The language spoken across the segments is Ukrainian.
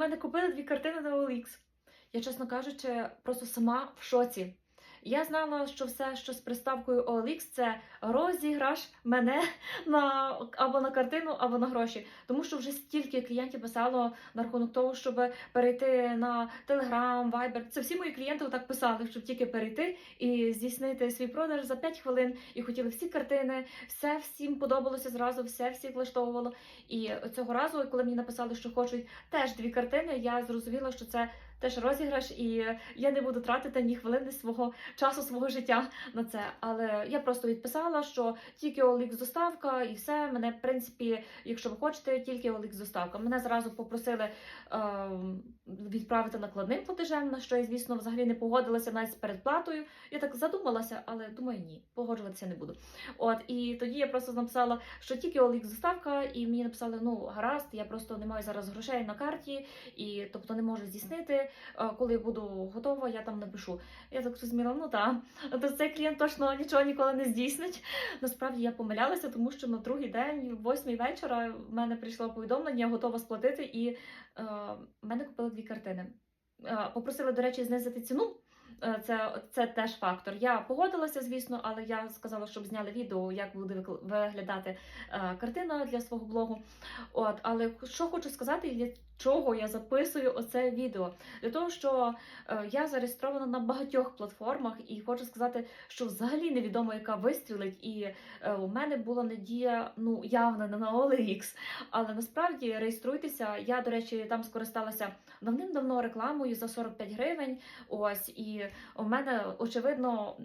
мене купили дві картини на OLX. Я, чесно кажучи, просто сама в шоці. Я знала, що все, що з приставкою OLX, це розіграш мене на або на картину, або на гроші. Тому що вже стільки клієнтів писало на рахунок того, щоб перейти на Telegram, Viber. Це всі мої клієнти так писали, щоб тільки перейти і здійснити свій продаж за 5 хвилин. І хотіли всі картини, все всім подобалося зразу, все всіх влаштовувало. І цього разу, коли мені написали, що хочуть теж дві картини, я зрозуміла, що це теж розіграш, і я не буду тратити ні хвилини свого часу, свого життя на це. Але я просто відписала, що тільки OLX доставка, і все. Мене, в принципі, якщо ви хочете, тільки OLX доставка. Мене зразу попросили е, відправити накладним платежем, на що я, звісно, взагалі не погодилася навіть з передплатою. Я так задумалася, але думаю, ні, погоджуватися не буду. От і тоді я просто написала, що тільки OLX доставка, і мені написали: ну гаразд, я просто не маю зараз грошей на карті, і тобто не можу здійснити. Е, Коли буду готова, я там напишу. Я так зрозуміла, ну так, то цей клієнт точно нічого ніколи не здійснить. Насправді я помилялася, тому що на другий день, восьмій вечора, в мене прийшло повідомлення, готова сплатити, і е, мене купили дві картини. Е, попросили, до речі, знизити ціну. Е, Це, це теж фактор. Я погодилася, звісно, але я сказала, щоб зняли відео, як буде виглядати е, картина для свого блогу. От, але що хочу сказати, чого я записую оце відео? Для того, що е, я зареєстрована на багатьох платформах, і хочу сказати, що взагалі невідомо, яка вистрілить. І е, у мене була надія, ну явно не на OLX, але насправді реєструйтеся. Я, до речі, там скористалася давним-давно рекламою за 45 гривень. Ось і у мене очевидно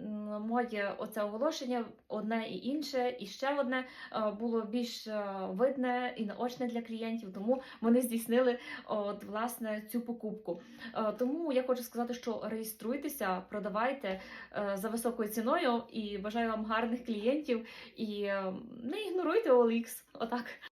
моє оце оголошення одне і інше, і ще одне е, було більш видне і наочне для клієнтів, тому вони здійснили от власне цю покупку. Е, Тому я хочу сказати, що реєструйтеся, продавайте е, за високою ціною і бажаю вам гарних клієнтів і е, не ігноруйте OLX. Отак.